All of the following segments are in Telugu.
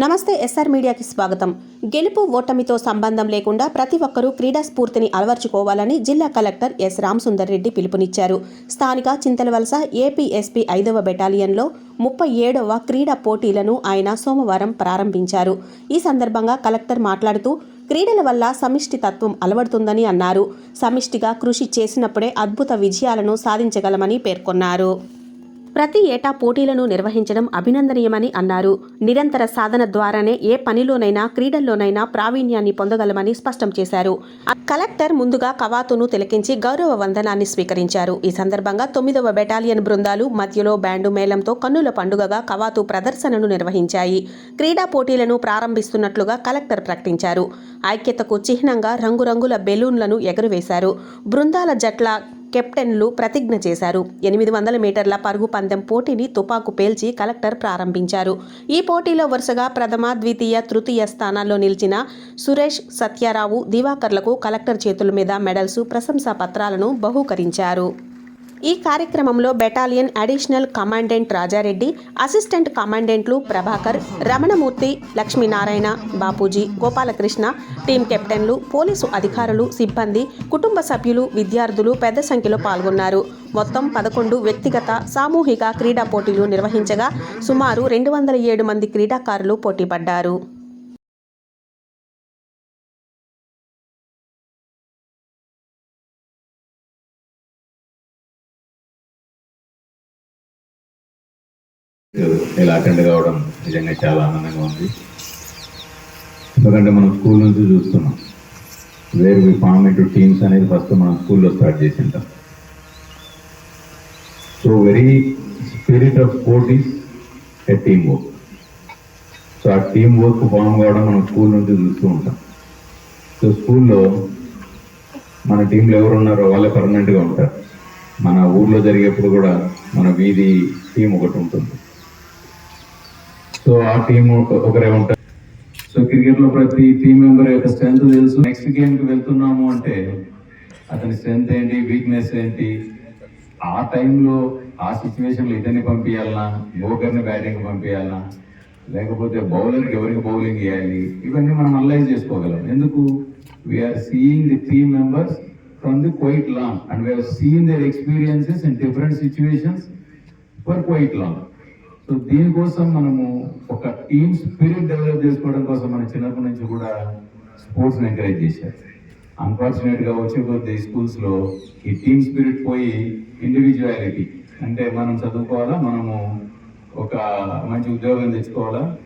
నమస్తే ఎస్ఆర్ మీడియాకి స్వాగతం. గెలుపు ఓటమితో సంబంధం లేకుండా ప్రతి ఒక్కరూ క్రీడా స్ఫూర్తిని అలవర్చుకోవాలని జిల్లా కలెక్టర్ ఎస్. రామసుందర్ రెడ్డి పిలుపునిచ్చారు. స్థానిక చింతలవలస ఏపీఎస్పీ ఐదవ బెటాలియన్లో ముప్పై ఏడవ క్రీడా పోటీలను ఆయన సోమవారం ప్రారంభించారు. ఈ సందర్భంగా కలెక్టర్ మాట్లాడుతూ క్రీడల వల్ల సమిష్టి తత్వం అలవడుతుందని అన్నారు. సమిష్టిగా కృషి చేసినప్పుడే అద్భుత విజయాలను సాధించగలమని పేర్కొన్నారు. ప్రతి ఏటా పోటీలను నిర్వహించడం అభినందనీయమని అన్నారు. నిరంతర సాధన ద్వారానే ఏ పనిలోనైనా క్రీడల్లోనైనా ప్రావీణ్యాన్ని పొందగలమని స్పష్టం చేశారు. కలెక్టర్ ముందుగా కవాతును తిలకించి గౌరవ వందనాన్ని స్వీకరించారు. ఈ సందర్భంగా తొమ్మిదవ బెటాలియన్ బృందాలు మధ్యలో బ్యాండు మేళంతో కన్నుల పండుగగా కవాతు ప్రదర్శనను నిర్వహించాయి. క్రీడా పోటీలను ప్రారంభిస్తున్నట్లుగా కలెక్టర్ ప్రకటించారు. ఐక్యతకు చిహ్నంగా రంగురంగుల బెలూన్లను ఎగురవేశారు. బృందాల జట్ల కెప్టెన్లు ప్రతిజ్ఞ చేశారు. ఎనిమిది వందల మీటర్ల పరుగు పందెం పోటీని తుపాకు పేల్చి కలెక్టర్ ప్రారంభించారు. ఈ పోటీలో వరుసగా ప్రథమ ద్వితీయ తృతీయ స్థానాల్లో నిలిచిన సురేష్ సత్యారావు దివాకర్లకు కలెక్టర్ చేతుల మీద మెడల్స్ ప్రశంసా పత్రాలను బహూకరించారు. ఈ కార్యక్రమంలో battalion additional commandant Raja Reddy assistant కమాండెంట్లు Prabhakar Ramanamurthy Lakshminarayana Bapuji Gopalakrishna team కెప్టెన్లు పోలీసు అధికారులు సిబ్బంది కుటుంబ సభ్యులు విద్యార్థులు పెద్ద సంఖ్యలో పాల్గొన్నారు. మొత్తం పదకొండు వ్యక్తిగత సామూహిక క్రీడా పోటీలు నిర్వహించగా సుమారు రెండు వందల ఏడు మంది క్రీడాకారులు పోటీపడ్డారు. ఇలా అటెండ్ కావడం నిజంగా చాలా ఆనందంగా ఉంది. ఎందుకంటే మనం స్కూల్ నుంచి చూస్తున్నాం. Where we form into teams అనేది ఫస్ట్ మనం స్కూల్లో స్టార్ట్ చేసి ఉంటాం so very spirit of sport is a team work. So ఆ టీం వర్క్ ఫామ్ కావడం మనం స్కూల్ నుంచి చూస్తూ ఉంటాం. సో స్కూల్లో మన టీంలో ఎవరు ఉన్నారో వాళ్ళే పర్మనెంట్గా ఉంటారు. మన ఊర్లో జరిగేప్పుడు కూడా మన వీధి టీం ఒకటి ఉంటుంది. సో ఆ టీం ఒకరే ఉంటారు. సో క్రికెట్లో ప్రతి టీం మెంబర్ యొక్క స్ట్రెంత్ తెలుసు. నెక్స్ట్ గేమ్కి వెళ్తున్నాము అంటే అతని స్ట్రెంత్ ఏంటి వీక్నెస్ ఏంటి? ఆ టైంలో ఆ సిచ్యువేషన్లో ఇతన్ని పంపించాలనా బోకర్ని బ్యాటింగ్ పంపించాలనా లేకపోతే బౌలర్కి ఎవరికి బౌలింగ్ చేయాలి ఇవన్నీ మనం అనలైజ్ చేసుకోగలం. ఎందుకు? We are seeing the team members from the quite long and we are seeing their experiences in different situations for quite long so దీనికోసం మనము ఒక టీమ్ స్పిరిట్ డెవలప్ చేసుకోవడం కోసం మన చిన్నప్పటి నుంచి కూడా స్పోర్ట్స్ ఎంకరేజ్ చేశారు. అన్ఫార్చునేట్గా వచ్చే కొద్ది స్కూల్స్లో ఈ టీమ్ స్పిరిట్ పోయి ఇండివిజువాలిటీ అంటే మనం చదువుకోవాలా మనము ఒక మంచి ఉద్యోగం తెచ్చుకోవాలా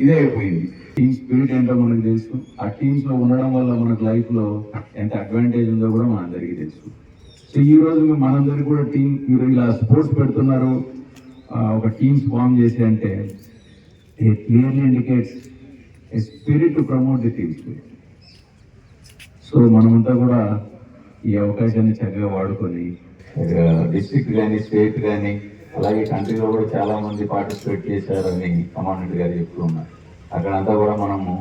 ఇదే అయిపోయింది. టీమ్ స్పిరిట్ ఏంటో మనం తెలుసు. ఆ టీమ్స్లో ఉండడం వల్ల మనకు లైఫ్లో ఎంత అడ్వాంటేజ్ ఉందో కూడా మనందరికీ తెలుసు. సో ఈ రోజు మనందరికీ కూడా టీం మీరు ఇలా స్పోర్ట్స్ పెడుతున్నారు. ఒక టీమ్స్ ఫామ్ చేసి అంటే a clearly indicates a spirit to promote the team spirit so మనమంతా కూడా ఈ అవకాశాన్ని చక్కగా వాడుకొని డిస్ట్రిక్ట్ కానీ స్టేట్ కానీ అలాగే కంట్రీలో కూడా చాలా మంది పార్టిసిపేట్ చేశారని కమాండెంట్ గారు చెప్తూ ఉన్నారు. అక్కడంతా కూడా మనము